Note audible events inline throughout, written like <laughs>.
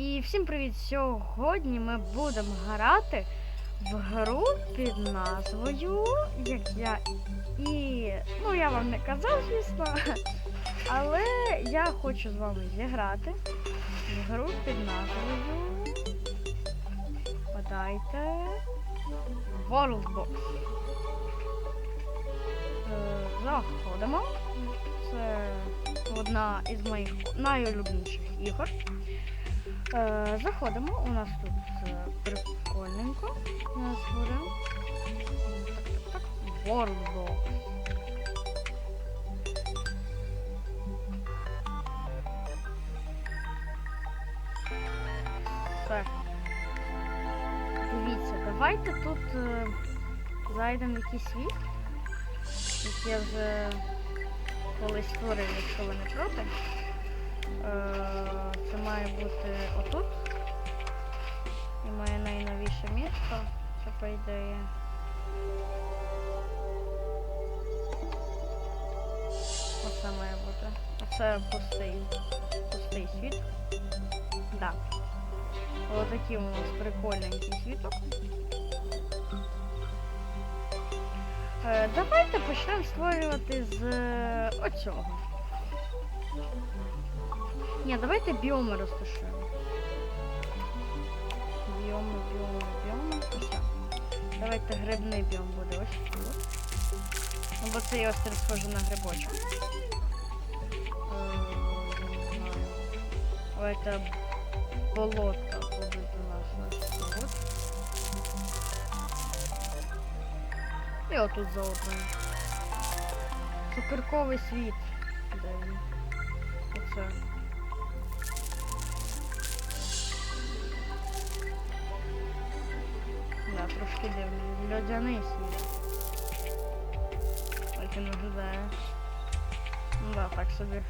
І всім привіт! Сьогодні ми будемо грати в гру під назвою, як я і. Ну, я вам не казав, звісно. <laughs> Але я хочу з вами зіграти в гру під назвою. Подайте. Worldbox. Е, Заходимо. Це одна із моїх найулюбленіших ігор. Е, заходимо, у нас тут е, прикольненько. Нас буде. Так, так. Все. Дивіться, давайте тут е, зайдемо в якийсь світ. Який я вже колись створив, якщо ви не проти. Е, Це має бути отут. І моє найновіше місто. Це по ідеї. Оце має бути. Оце пустий. Пустий світ. Да. Отакий у нас прикольненький світок. Е, давайте почнемо створювати з е, оцього. Ні, давайте біоми розташуємо. Біоми, біоми, біоми. Давайте грибний біом буде ось тут. Ну, бо цей острів схожий на грибочок. Не. Давайте болото будуть у нас ось тут. І отут заодно. Цукерковий світ. Оце. Да, трошки дивний. Льодяний світ. Як він виглядає. Ну да, так собі.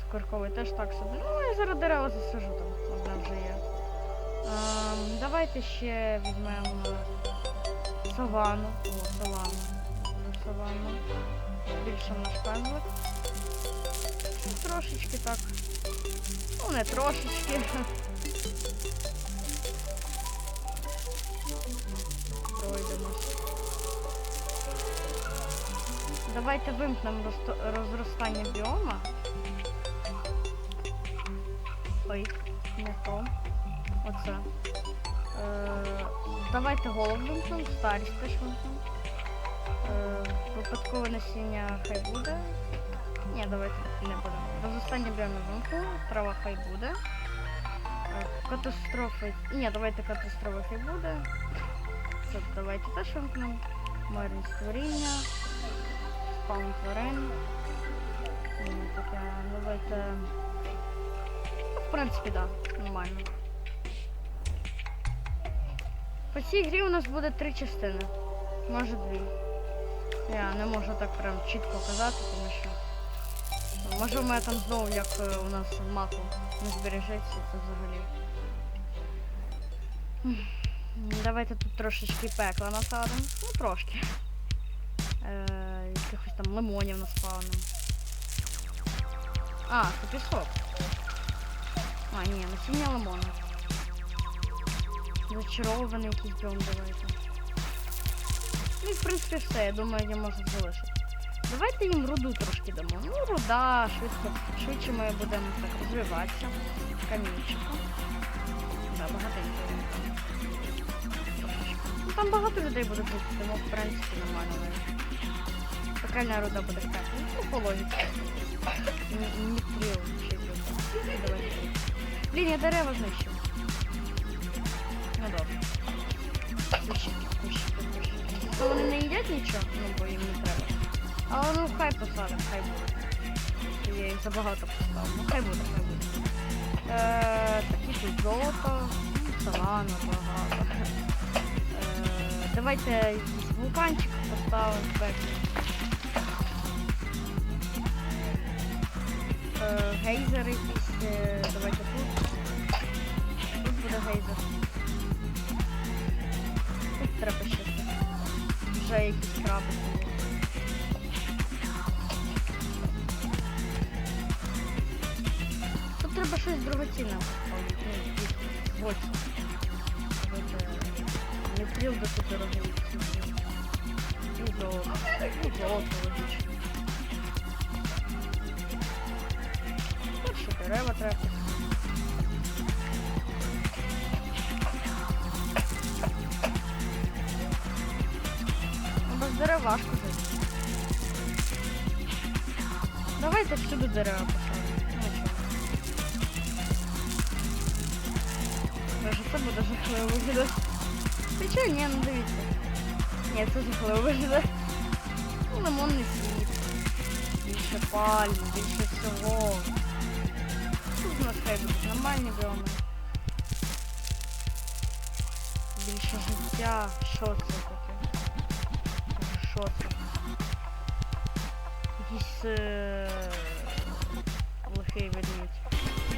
Цукерковий теж так собі. Ну, я зараз дерева засажу там. Одне вже є. Ем, давайте ще візьмемо савану. О, савану. Савану. Збільшимо наш пензлик. Трошечки так. Ну, не трошечки. <laughs> Давайте вимкнемо розростання біома. Ой, не то. Оце. Е, давайте голову вимкнемо, старість теж вимкнемо. Е, випадкове насіння хай буде. Ні, давайте не будемо. Розростання біома вимкнемо, трава хай буде. Е, катастрофи. Ні, давайте катастрофи хай буде. Це давайте теж вимкнемо. Мирні створіння. Спаун тварин. Таке, давайте. Ну, в принципі, так, да, нормально. По цій грі у нас буде три частини. Може дві. Я не можу так прям чітко казати, тому що. Може у мене там знову, як е, у нас в маку, не збережеться це взагалі. Давайте тут трошечки пекла насадимо. Ну трошки. Е, якихось там лимонів наспавним. А, це пісок. А, ні, насіння лимону. Зачарований якийсь біом давайте. Ну і в принципі все, я думаю, я можу залишити. Давайте їм руду трошки дамо. Ну, руда, швидко, швидше ми будемо так розвиватися. Камінчиком. Да, багатенько. Ну там багато людей буде бути, тому в принципі нормально Пекальна руда буде. Ну, по логіці. Ні- Нітрил ще буде. Давайте. Я дерева знищив. Ну добре. Кущики. Ну вони не їдять нічого, ну бо їм не треба. Але ну хай посадимо, хай буде. Я їх забагато поставив. Ну хай буде, хай буде. Такі тут золото, ну, савана багато. Е, давайте вулканчик поставимо гейзер якийсь, е, давайте тут. Тут буде гейзер. Тут треба ще вже якісь були. Тут треба щось поставити. боці. Давайте Мітріл до дорогий. І золото. І золото логічно. Дерева треба. Ну, без дерев важко жити. Давайте всюди дерева поставимо. Ну. Боже, це буде жахливо виглядати. Ти чого? Ні, ну дивіться. Ні, це жахливо виглядає. Ну, лимонний світ. Більше пальм, більше всього. Тут у нас хай нормальні біоми. Більше життя. Що це таке? Що це? Якийсь е... лихий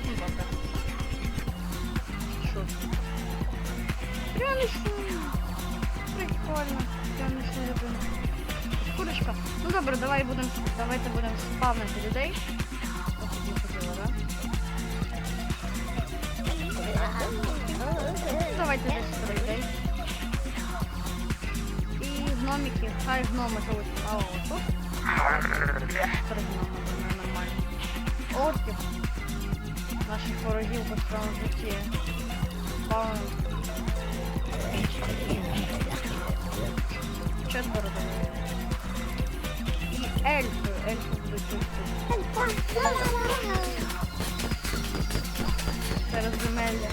добре. Що це? Пряничний. Прикольно. Пряничний людина. Курочка. Ну добре, давай будем, давайте будемо спавнити людей. Давайте десь людей. І гномики, хай гноми живуть. А о, тут. Три гноми, вони. Наших ворогів по своєму житті. Спавнили. Четверо думаю. І ельфи, ельфи будуть тут. Це розземелля.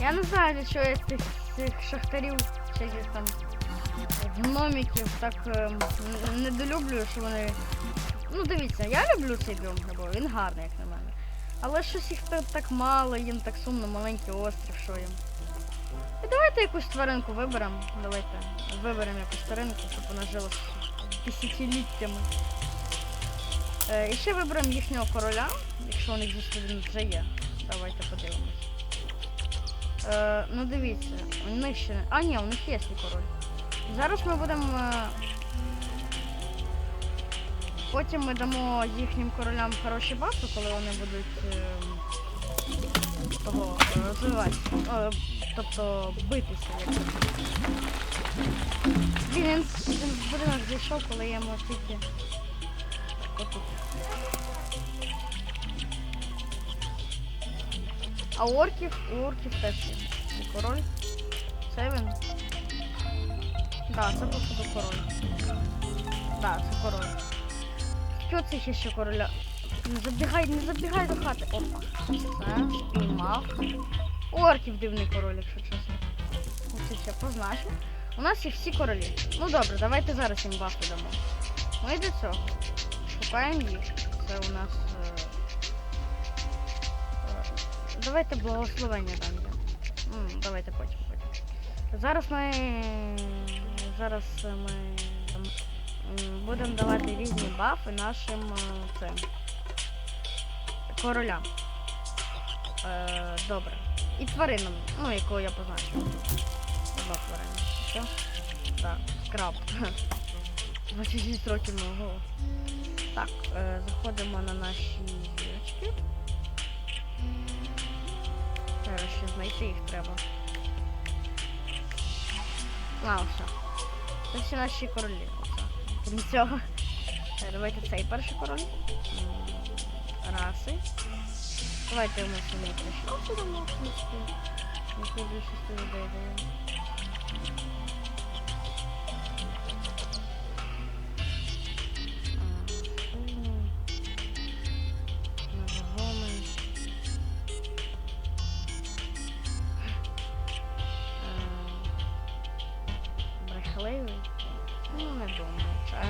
Я не знаю, для чого я цих, цих шахтарів, чи яких там гномиків так ем, недолюблюю, що вони. Ну дивіться, я люблю цей біом грибов, він гарний, як на мене. Але щось їх так, мало, їм так сумно, маленький острів, що їм. І давайте якусь тваринку виберемо. Давайте виберемо якусь тваринку, щоб вона жила тисячоліттями. Е, і ще виберемо їхнього короля, якщо у них він вже є. Давайте подивимось. Е, ну дивіться, у них ще. не- А, ні, у них є свій король. Зараз ми будемо. е, Потім ми дамо їхнім королям хороші бафи, коли вони будуть е, того е, розвиватися. Е, тобто битися він, він в будинок зайшов, коли я йому тільки. А орків, у орків теж є. Король. Це він. Да, це походу король. Да, це король. Що це ще ще короля? Не забігай, не забігай до хати. Опа. Все, спіймав. Орків дивний король, якщо чесно. Оце ще позначив. У нас є всі королі. Ну добре, давайте зараз їм бафи дамо. Ми до цього. Шукаємо їх. Це у нас. е, е, Давайте благословення там. Давайте потім потім. Зараз ми. Зараз ми будемо давати різні бафи нашим е, цим королям. Е, добре. І тваринам, ну якого я позначив. Два тварини. Так, скраб. 26 <laughs> років мого. Так, е, заходимо на наші зірочки. Зараз ще знайти їх треба. А, все. Це всі наші королі. Крім цього. Е, Давайте цей перший король. Раси. Давайте ми самі прийшли. Сюди можна, в принципі.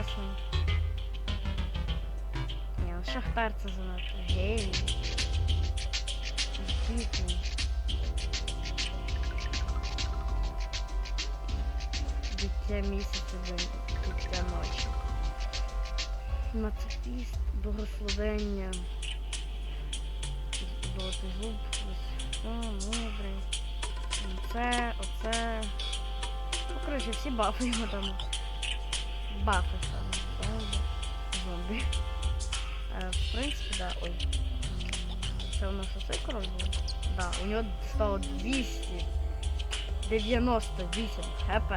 Чесний. Ні, ну Шахтар це занадто геній. Дійсний. Дитя місяця, дитя ночі. Мацифіст, благословення. Золотий зуб, все, мудрий. Це, оце. Ну, коротше, всі бафи його там. Бафи Зомбі. Е, в принципі, да. Ой. Це у нас оцей король був? Да, у нього стало 298 хп.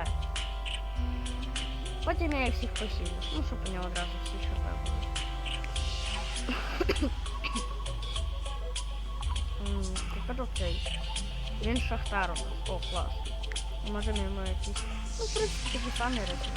Потім я їх всіх посілю. Ну, щоб у нього одразу всі хп. М, Тепер оцей. Він шахтар. О, клас. Можемо йому якісь. Ну, в принципі, такі самі речі.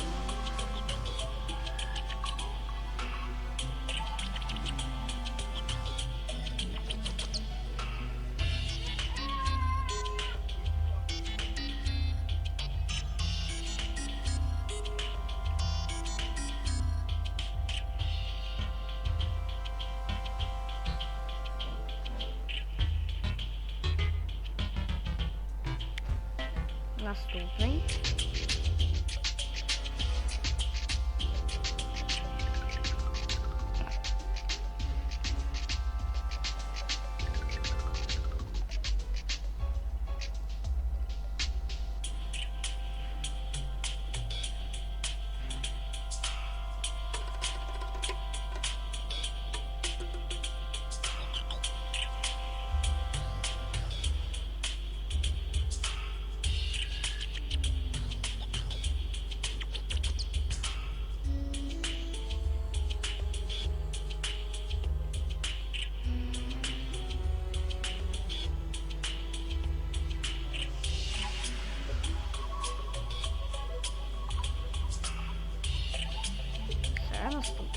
Думаю. Наступний.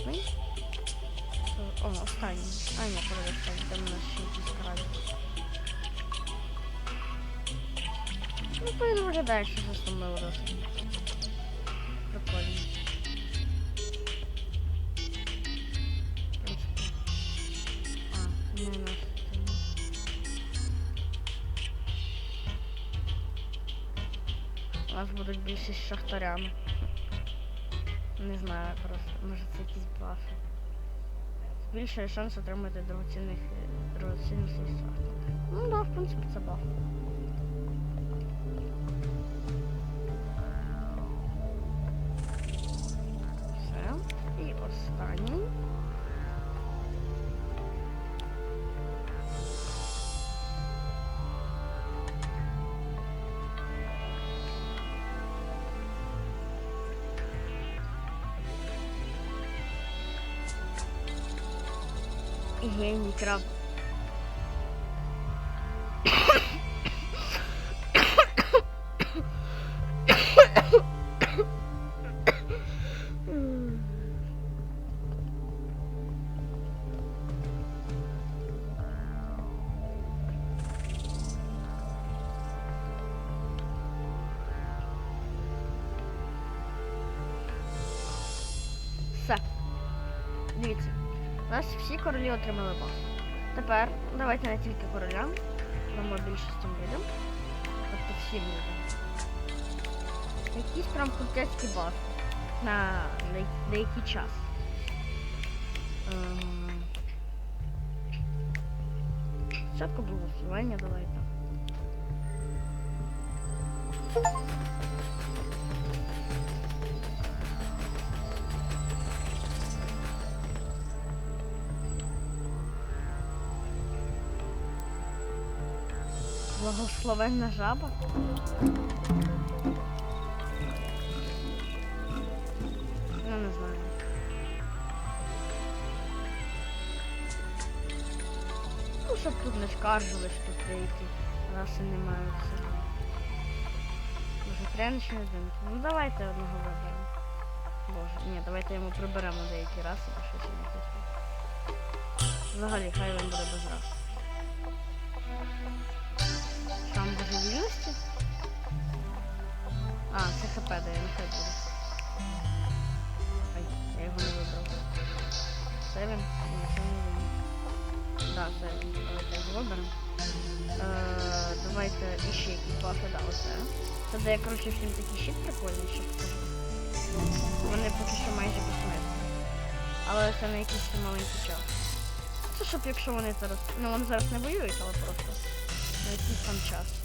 Це- О, останній. А, ні, коли останній, там у нас ще якісь коралі. Ну, то він виглядає, що за основною досить. Прикольно. А, не наш. У нас будуть більшість з шахтарями. Не знаю просто, може це якісь бафи. Збільшує шанс отримати дорогоцінних е, дорогоцінних средств. Ну да, в принципі, це баф. Все. І останній. Геній краб. Все. Дивіться. У нас всі королі отримали баф. Тепер давайте не тільки королям, дамо більшістю людям. Тобто всім людям. Якийсь прям крутецький баф на деякий час. Ем... Спочатку благословення давайте. Благословенна жаба. Ну, не знаю. Ну, щоб тут не скаржили, що тут деякі раси не мають цього. Може, пряничний один. Ну давайте одного виберемо. Боже, ні, давайте йому приберемо деякі раси, бо щось не хочу. Взагалі, хай він буде без рас. Там божевільності? А, це хп дає, нехай буде. Ай, я його не вибрав. Це він? Ні, це не він. Да, це він. Давайте його виберемо. Е, давайте іще якісь бафи, да, оце. Це дає, коротше, всім такий щит прикольний, що покажу. Вони поки що майже безсмертні. Але це на якийсь маленький час. Це щоб якщо вони зараз. Ну вони зараз не воюють, але просто на якийсь там час.